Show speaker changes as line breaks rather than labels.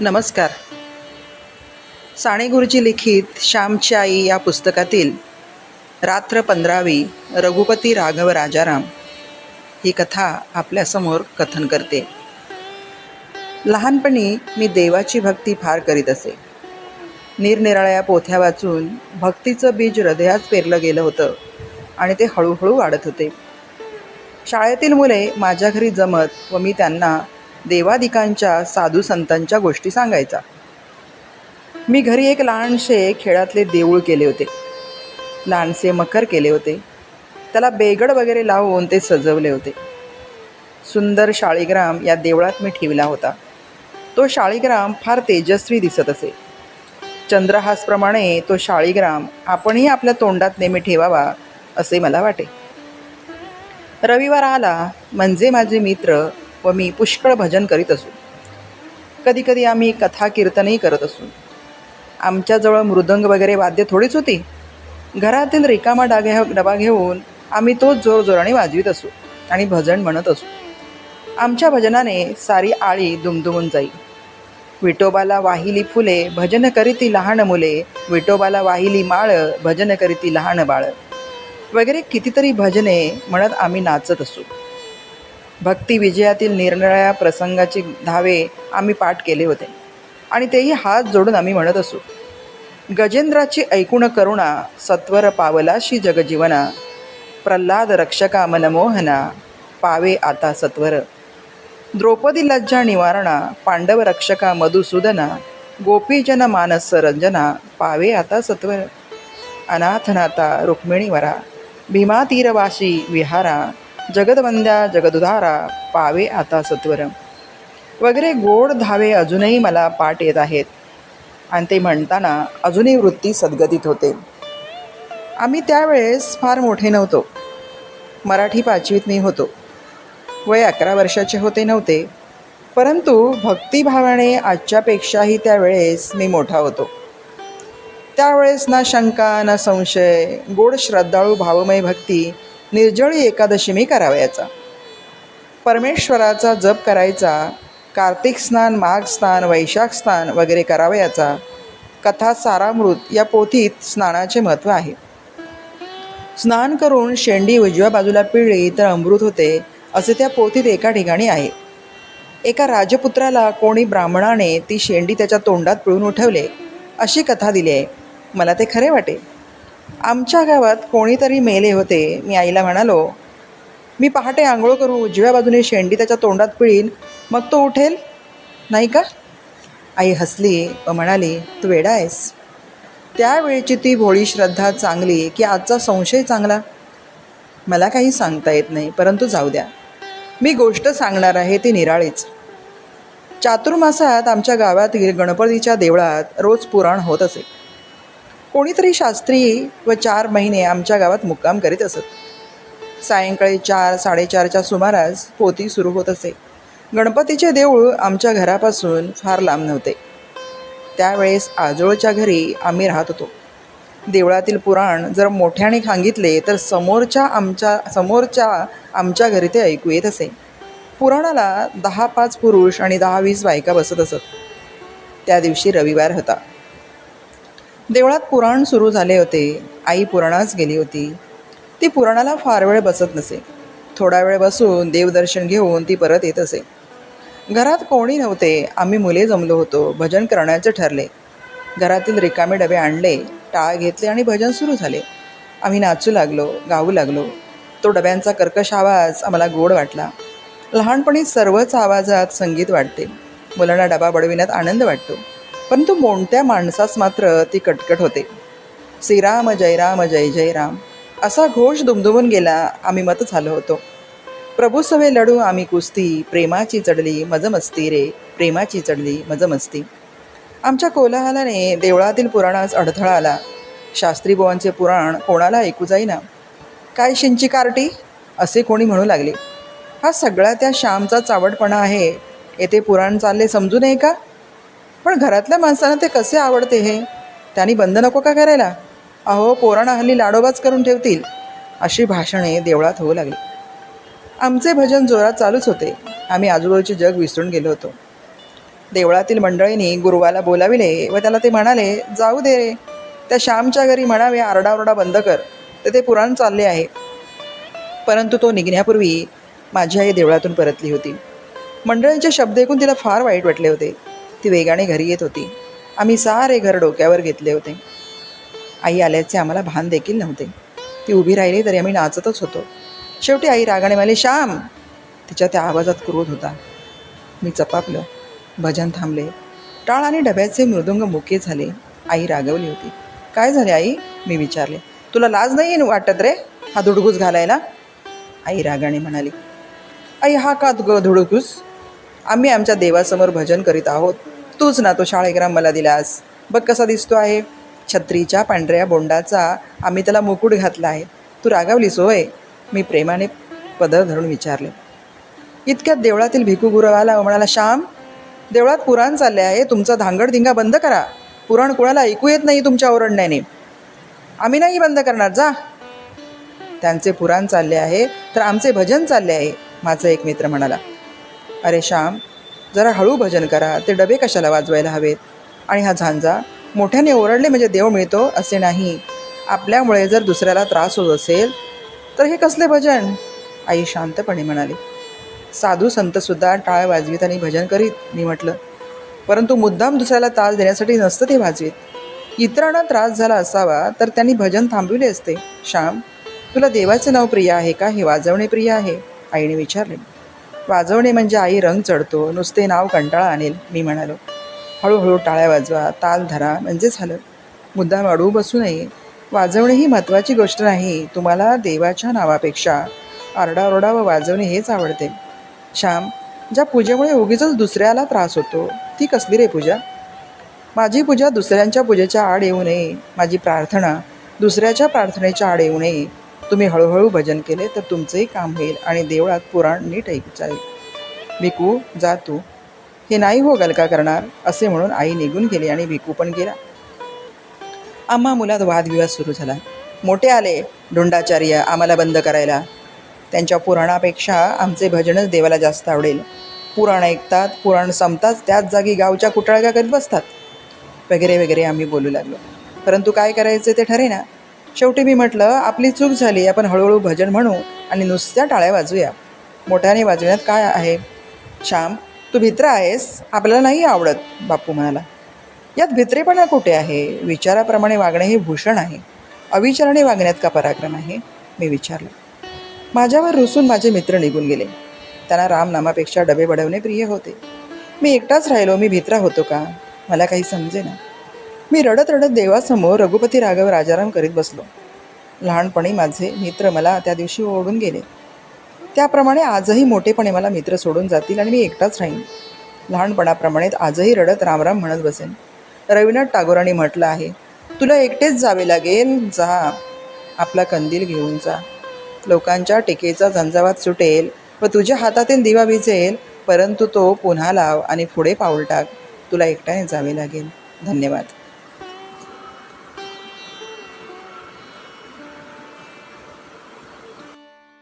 नमस्कार. साने गुरुजी लिखित श्यामची आई या पुस्तकातील रात्र पंधरावी रघुपती राघव राजाराम ही कथा आपल्यासमोर कथन करते. लहानपणी मी देवाची भक्ती फार करीत असे. निरनिराळ्या पोथ्या वाचून भक्तीचं बीज हृदयात पेरलं गेलं होतं आणि ते हळूहळू वाढत होते. शाळेतील मुले माझ्या घरी जमत व मी त्यांना देवादिकांच्या साधू संतांच्या गोष्टी सांगायचा. मी घरी एक लहानसे खेळातले देऊळ केले होते. लहानसे मकर केले होते. त्याला बेगड वगैरे लावून ते सजवले होते. सुंदर शाळीग्राम या देवळात मी ठेवला होता. तो शाळीग्राम फार तेजस्वी दिसत असे. चंद्रहासप्रमाणे तो शाळीग्राम आपणही आपल्या तोंडात नेहमी ठेवावा असे मला वाटे. रविवार आला म्हणजे माझे मित्र व मी पुष्कळ भजन करीत असू कधीकधी आम्ही कथा कीर्तनही करत असू आमच्याजवळ मृदंग वगैरे वाद्य थोडीच होती. घरातील रिकामा डाग्या डबा घेऊन आम्ही तोच जोरजोराने वाजवीत असू आणि भजन म्हणत असू. आमच्या भजनाने सारी आळी दुमदुमून जाई. विटोबाला वाहिली फुले भजन करीती लहान मुले. विटोबाला वाहिली माळ भजन करीती लहान बाळ. वगैरे कितीतरी भजने म्हणत आम्ही नाचत असू. भक्ती विजयातील निरनिराळ्या प्रसंगाचे धावे आम्ही पाठ केले होते. आणि तेही हात जोडून आम्ही म्हणत असू. गजेंद्राची ऐकूण करुणा सत्वर पावलाशी जगजीवना प्रल्हाद रक्षका मनमोहना पावे आता सत्वर. द्रौपदी लज्जा निवारणा पांडव रक्षका मधुसूदना गोपीजन मानस रंजना पावे आता सत्वर. अनाथनाथा रुक्मिणीवरा भीमातीरवाशी विहारा जगदवंद्या जगदुधारा पावे आता सत्वर. वगैरे गोड धावे अजूनही मला पाठ येत आहेत. आणि ते म्हणताना अजूनही वृत्ती सद्गतीत होते. आम्ही त्यावेळेस फार मोठे नव्हतो. मराठी पाचवीत मी होतो. वय अकरा वर्षाचे होते नव्हते. परंतु भक्तिभावाने आजच्यापेक्षाही त्यावेळेस मी मोठा होतो. त्यावेळेस ना शंका ना संशय गोड श्रद्धाळू भावमय भक्ती निर्जळी एकादशीमी करावयाचा. परमेश्वराचा जप करायचा कार्तिक स्नान माघ स्नान वैशाख स्नान वगैरे करावयाचा. कथा सारामृत या पोथीत स्नानाचे महत्त्व आहे. स्नान करून शेंडी उजव्या बाजूला पिळली तर अमृत होते असे त्या पोथीत एका ठिकाणी आहे. एका राजपुत्राला कोणी ब्राह्मणाने ती शेंडी त्याच्या तोंडात पिळून उठवले अशी कथा दिली आहे. मला ते खरे वाटे. आमच्या गावात कोणीतरी मेले होते. मी आईला म्हणालो मी पहाटे आंघोळ करू उजव्या बाजूने शेंडी त्याच्या तोंडात पिळीन मग तो उठेल नाही का? आई हसली व म्हणाली तू वेडा आहेस. त्यावेळची ती भोळी श्रद्धा चांगली की आजचा संशय चांगला? मला काही सांगता येत नाही परंतु जाऊ द्या. मी गोष्ट सांगणार आहे ती निराळीच. चातुर्मासात आमच्या गावातील गणपतीच्या देवळात रोज पुराण होत असे. कोणीतरी शास्त्री व चार महिने आमच्या गावात मुक्काम करीत असत. सायंकाळी चार साडेचारच्या सुमारास पोती सुरू होत असे. गणपतीचे देऊळ आमच्या घरापासून फार लांब नव्हते. त्यावेळेस आजोळच्या घरी आम्ही राहत होतो. देवळातील पुराण जर मोठ्याने सांगितले तर समोरच्या आमच्या समोरच्या आमच्या घरी ते ऐकू येत असे. पुराणाला दहा पाच पुरुष आणि दहा वीस बायका बसत असत. त्या दिवशी रविवार होता. देवळात पुराण सुरू झाले होते. आई पुराणास गेली होती. ती पुराणाला फार वेळ बसत नसे. थोडा वेळ बसून देवदर्शन घेऊन ती परत येत असे. घरात कोणी नव्हते. आम्ही मुले जमलो होतो. भजन करण्याचे ठरले. घरातील रिकामे डबे आणले टाळ घेतले आणि भजन सुरू झाले. आम्ही नाचू लागलो गाऊ लागलो. तो डब्यांचा कर्कश आवाज आम्हाला गोड वाटला. लहानपणी सर्वच आवाजात संगीत वाटते. मुलांना डबा बडविण्यात आनंद वाटतो. परंतु मोणत्या माणसास मात्र ती कटकट होते. श्रीराम जय राम जय जय राम असा घोष दुमदुमून गेला आम्ही मत झालो होतो. प्रभू सवे लढू आम्ही कुस्ती प्रेमाची चढली मजमस्ती रे प्रेमाची चढली मजमस्ती. आमच्या कोलाहलाने देवळातील पुराणास अडथळा आला. शास्त्रीबुवांचे पुराण कोणाला ऐकू जाईना. काय शिंची कार्टी? असे कोणी म्हणू लागले. हा सगळा त्या श्यामचा चावटपणा आहे. येथे पुराण चालले समजू नये का? पण घरातल्या माणसांना ते कसे आवडते हे? त्यांनी बंद नको का करायला? अहो पोराणा हल्ली लाडोबाच करून ठेवतील अशी भाषणे देवळात होऊ लागली. आमचे भजन जोरात चालूच होते. आम्ही आजूबाजूचे जग विसरून गेलो होतो. देवळातील मंडळींनी गुरुवाला बोलाविले व त्याला ते म्हणाले जाऊ दे रे. त्या श्यामच्या घरी म्हणावे आरडाओरडा बंद कर. ते पुराण चालले आहे. परंतु तो निघण्यापूर्वी माझी आई देवळातून परतली होती. मंडळींचे शब्द ऐकून तिला फार वाईट वाटले होते. ती वेगाने घरी येत होती. आम्ही सारे घर डोक्यावर घेतले होते. आई आल्याचे आम्हाला भान देखील नव्हते. ती उभी राहिली तरी आम्ही नाचतच होतो. शेवटी आई रागाने म्हणाली श्याम! तिच्या त्या आवाजात क्रोध होता. मी चपापलं. भजन थांबले. टाळ आणि डब्याचे मृदुंग मुके झाले. आई रागवली होती. काय झाले आई? मी विचारले. तुला लाज नाही वाटत रे? हा धुडगूस घालायला? आई रागाने म्हणाली. आई हा का ग धुडगूस आम्ही आमच्या देवासमोर भजन करीत आहोत. तूच ना तो शाळेग्राम मला दिलास. बघ कसा दिसतो आहे. छत्रीच्या पांढऱ्या बोंडाचा आम्ही त्याला मुकुट घातला आहे. तू रागावलीस होय? मी प्रेमाने पदर धरून विचारले. इतक्यात देवळातील भिकू गुरुवाला म्हणाला श्याम देवळात पुराण चालले आहे. तुमचा धांगडधिंगा बंद करा. पुराण कुणाला ऐकू येत नाही तुमच्या ओरडण्याने. आम्ही नाही बंद करणार जा. त्यांचे पुराण चालले आहे तर आमचे भजन चालले आहे माझा एक मित्र म्हणाला. अरे श्याम जरा हळू भजन करा ते डबे कशाला वाजवायला हवेत? आणि हा झांजा मोठ्याने ओरडले म्हणजे देव मिळतो असे नाही. आपल्यामुळे जर दुसऱ्याला त्रास होत असेल तर हे कसले भजन? आई शांतपणे म्हणाली. साधू संतसुद्धा टाळ वाजवीत आणि भजन करीत मी म्हटलं. परंतु मुद्दाम दुसऱ्याला त्रास देण्यासाठी नसतं ते वाजवीत. इतरांना त्रास झाला असावा तर त्यांनी भजन थांबविले असते. श्याम तुला देवाचे नाव प्रिय आहे का? हे वाजवणे प्रिय आहे आईने विचारले. वाजवणे म्हणजे आई रंग चढतो नुसते नाव कंटाळा आणेल मी म्हणालो. हळूहळू टाळ्या वाजवा ताल धरा म्हणजे झालं मुद्दाम अडू बसू नये. वाजवणे ही महत्त्वाची गोष्ट नाही तुम्हाला देवाच्या नावापेक्षा. आरडाओरडा व वाजवणे हेच आवडते. श्याम ज्या पूजेमुळे उगीच दुसऱ्याला त्रास होतो ती कसली रे पूजा? माझी पूजा दुसऱ्यांच्या पूजेच्या आड येऊ नये माझी प्रार्थना दुसऱ्याच्या प्रार्थनेच्या आड येऊ नये. तुम्ही हळूहळू भजन केले तर तुमचंही काम होईल आणि देवळात पुराण नीट ऐकू जाईल भिकू जा तू. हे नाही हो गलका करणार असे म्हणून आई निघून गेली आणि भिकू पण गेला. आम्हा मुलात वादविवाद सुरू झाला. मोठे आले ढुंडाचार्य आम्हाला बंद करायला. त्यांच्या पुराणापेक्षा आमचे भजनच देवाला जास्त आवडेल. पुराण ऐकतात पुराण संपताच त्याच जागी गावच्या कुटाळ्या करत बसतात. वगैरे वगैरे आम्ही बोलू लागलो. परंतु काय करायचे ते ठरेना. शेवटी मी म्हटलं आपली चूक झाली आपण हळूहळू भजन म्हणू आणि नुसत्या टाळ्या वाजूया. मोठ्याने वाजवण्यात काय आहे? श्याम तू भित्र आहेस? आपल्याला नाही आवडत बापू म्हणाला. यात भित्रेपणा कुठे आहे? विचाराप्रमाणे वागणे हे भूषण आहे. अविचाराने वागण्यात का पराक्रम आहे? मी विचारलं. माझ्यावर रुसून माझे मित्र निघून गेले. त्यांना रामनामापेक्षा डबे बडवणे प्रिय होते. मी एकटाच राहिलो मी भित्रा होतो का? मला काही समजेना. मी रडत रडत देवासमोर रघुपती राघव राजाराम करीत बसलो. लहानपणी माझे मित्र मला त्या दिवशी ओढून गेले. त्याप्रमाणे आजही मोठेपणे मला मित्र सोडून जातील आणि मी एकटाच राहीन. लहानपणाप्रमाणे आजही रडत रामराम म्हणत बसेन. रवीनाथ टागोरांनी म्हटलं आहे तुला एकटेच जावे लागेल. जा. आपला कंदील घेऊन जा. लोकांच्या टीकेचा झंझावात सुटेल व तुझ्या हातातील दिवा विजेल. परंतु तो पुन्हा लाव आणि पुढे पाऊल टाक. तुला एकट्याने जावे लागेल. धन्यवाद.